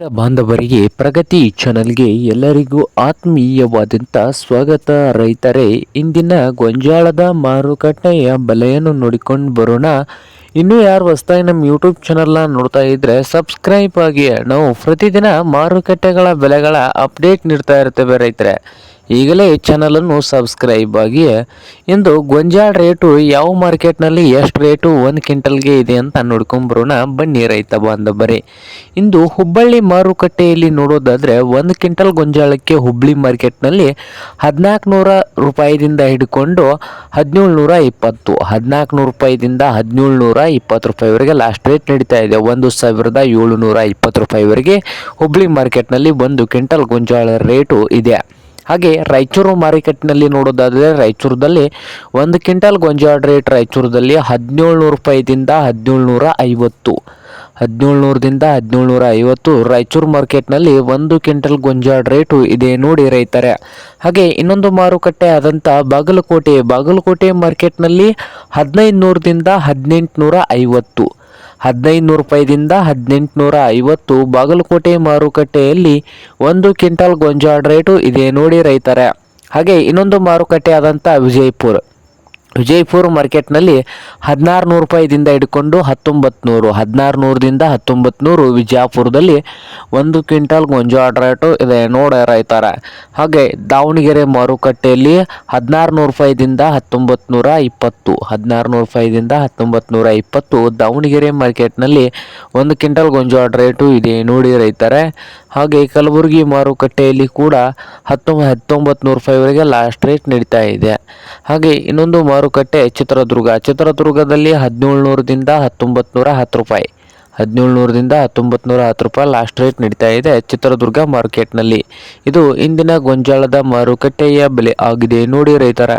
ಬಾಂಧವರಿಗೆ ಪ್ರಗತಿ ಚಾನಲ್ಗೆ ಎಲ್ಲರಿಗೂ ಆತ್ಮೀಯವಾದಂಥ ಸ್ವಾಗತ. ರೈತರೇ, ಇಂದಿನ ಗೊಂಜಾಳದ ಮಾರುಕಟ್ಟೆಯ ಬೆಲೆಯನ್ನು ನೋಡಿಕೊಂಡು ಬರೋಣ. ಇನ್ನೂ ಯಾರು ಹೊಸ್ದಾಗಿ ನಮ್ಮ ಯೂಟ್ಯೂಬ್ ಚಾನಲ್ನ ನೋಡ್ತಾ ಇದ್ರೆ ಸಬ್ಸ್ಕ್ರೈಬ್ ಆಗಿ. ನಾವು ಪ್ರತಿದಿನ ಮಾರುಕಟ್ಟೆಗಳ ಬೆಲೆಗಳ ಅಪ್ಡೇಟ್ ನೀಡ್ತಾ ಇರ್ತೇವೆ ರೈತರೆ. ಈಗಲೇ ಚಾನಲನ್ನು ಸಬ್ಸ್ಕ್ರೈಬ್ ಆಗಿ. ಇಂದು ಗೊಂಜಾಳ ರೇಟು ಯಾವ ಮಾರ್ಕೆಟ್ನಲ್ಲಿ ಎಷ್ಟು ರೇಟು ಒಂದು ಕ್ವಿಂಟಲ್ಗೆ ಇದೆ ಅಂತ ನೋಡ್ಕೊಂಬರೋಣ. ಬನ್ನಿ ರೈತ ಬಾಂಧವರೇ. ಇಂದು ಹುಬ್ಬಳ್ಳಿ ಮಾರುಕಟ್ಟೆಯಲ್ಲಿ ನೋಡೋದಾದರೆ ಒಂದು ಕ್ವಿಂಟಲ್ ಗೊಂಜಾಳಕ್ಕೆ ಹುಬ್ಬಳ್ಳಿ ಮಾರ್ಕೆಟ್ನಲ್ಲಿ ಹದಿನಾಲ್ಕು ನೂರ ರೂಪಾಯಿದಿಂದ ಹಿಡ್ಕೊಂಡು ಹದಿನೇಳು ನೂರ ಇಪ್ಪತ್ತು. ಹದಿನಾಲ್ಕುನೂರು ರೂಪಾಯಿದಿಂದ ಹದಿನೇಳು ನೂರ ಇಪ್ಪತ್ತು ರೂಪಾಯಿವರೆಗೆ ಲಾಸ್ಟ್ ರೇಟ್ ನಡೀತಾ ಇದೆ. ಒಂದು ಸಾವಿರದ ಏಳುನೂರ ಇಪ್ಪತ್ತು ರೂಪಾಯಿವರೆಗೆ ಹುಬ್ಬಳ್ಳಿ ಮಾರ್ಕೆಟ್ನಲ್ಲಿ ಒಂದು ಕ್ವಿಂಟಲ್ ಗೊಂಜಾಳ ರೇಟು ಇದೆ. ಹಾಗೆ ರಾಯಚೂರು ಮಾರುಕಟ್ಟೆನಲ್ಲಿ ನೋಡೋದಾದರೆ ರಾಯಚೂರದಲ್ಲಿ ಒಂದು ಕ್ವಿಂಟಲ್ ಗೊಂಜಾಳ ರೇಟ್ ರಾಯಚೂರದಲ್ಲಿ ಹದಿನೇಳು ನೂರು ರೂಪಾಯಿದಿಂದ ಹದಿನೇಳು ನೂರ ಐವತ್ತು. ಹದಿನೇಳು ನೂರದಿಂದ ಐವತ್ತು ರಾಯಚೂರು ಮಾರ್ಕೆಟ್ನಲ್ಲಿ ಒಂದು ಕ್ವಿಂಟಲ್ ಗೊಂಜಾಳ ರೇಟು ಇದೆ ನೋಡಿ ರೈತರೆ. ಹಾಗೆ ಇನ್ನೊಂದು ಮಾರುಕಟ್ಟೆ ಆದಂಥ ಬಾಗಲಕೋಟೆ. ಬಾಗಲಕೋಟೆ ಮಾರ್ಕೆಟ್ನಲ್ಲಿ ಹದಿನೈದು ನೂರದಿಂದ ಹದಿನೆಂಟು ನೂರ ಐವತ್ತು. ಹದಿನೈದು ನೂರು ರೂಪಾಯಿದಿಂದ ಹದಿನೆಂಟುನೂರ ಐವತ್ತು ಬಾಗಲಕೋಟೆ ಮಾರುಕಟ್ಟೆಯಲ್ಲಿ ಒಂದು ಕ್ವಿಂಟಲ್ ಗೊಂಜಾಳ ರೇಟು ಇದೆ ನೋಡಿ ರೈತರೆ. ಹಾಗೆ ಇನ್ನೊಂದು ಮಾರುಕಟ್ಟೆ ಆದಂಥ ವಿಜಯಪುರ. ವಿಜಯಪುರ ಮಾರ್ಕೆಟ್ನಲ್ಲಿ ಹದಿನಾರು ನೂರು ರೂಪಾಯಿದಿಂದ ಹಿಡ್ಕೊಂಡು ಹತ್ತೊಂಬತ್ತು ನೂರು ಹದಿನಾರು ನೂರದಿಂದ ಹತ್ತೊಂಬತ್ತು ನೂರು ವಿಜಯಪುರದಲ್ಲಿ ಒಂದು ಕ್ವಿಂಟಲ್ ಗೊಂಜಾಳ ರೇಟು ಇದೆ ನೋಡ ರೈತರ. ಹಾಗೆ ದಾವಣಗೆರೆ ಮಾರುಕಟ್ಟೆಯಲ್ಲಿ ಹದಿನಾರು ನೂರು ರೂಪಾಯಿದಿಂದ ಹತ್ತೊಂಬತ್ತು ನೂರ ಇಪ್ಪತ್ತು ಹದಿನಾರು ನೂರು ರೂಪಾಯಿದಿಂದ ಹತ್ತೊಂಬತ್ತು ನೂರ ಇಪ್ಪತ್ತು, ದಾವಣಗೆರೆ ಮಾರ್ಕೆಟ್ನಲ್ಲಿ ಒಂದು ಕ್ವಿಂಟಲ್ ಗೊಂಜಾಳ ರೇಟು ಇದೆ ನೋಡಿ ರೈತರ. ಹಾಗೆ ಕಲಬುರಗಿ ಮಾರುಕಟ್ಟೆಯಲ್ಲಿ ಕೂಡ ಹತ್ತೊಂಬ ಹತ್ತೊಂಬತ್ತು ನೂರು ರೂಪಾಯಿವರೆಗೆ ಲಾಸ್ಟ್ ರೇಟ್ ನಡೀತಾ ಇದೆ. ಹಾಗೆ ಇನ್ನೊಂದು ಮಾರುಕಟ್ಟೆ ಚಿತ್ರದುರ್ಗ. ಚಿತ್ರದುರ್ಗದಲ್ಲಿ ಹದಿನೇಳು ನೂರದಿಂದ ಹತ್ತೊಂಬತ್ತು ನೂರ ಹತ್ತು ರೂಪಾಯಿ. ಹದಿನೇಳು ನೂರರಿಂದ ಹತ್ತೊಂಬತ್ತು ನೂರ ಹತ್ತು ರೂಪಾಯಿ ಲಾಸ್ಟ್ ರೇಟ್ ನಡೀತಾ ಇದೆ ಚಿತ್ರದುರ್ಗ ಮಾರ್ಕೆಟ್ನಲ್ಲಿ ಇದು ಇಂದಿನ ಗೊಂಜಾಳದ ಮಾರುಕಟ್ಟೆಯ ಬೆಲೆ ಆಗಿದೆ. ನೋಡಿ ರೈತರ.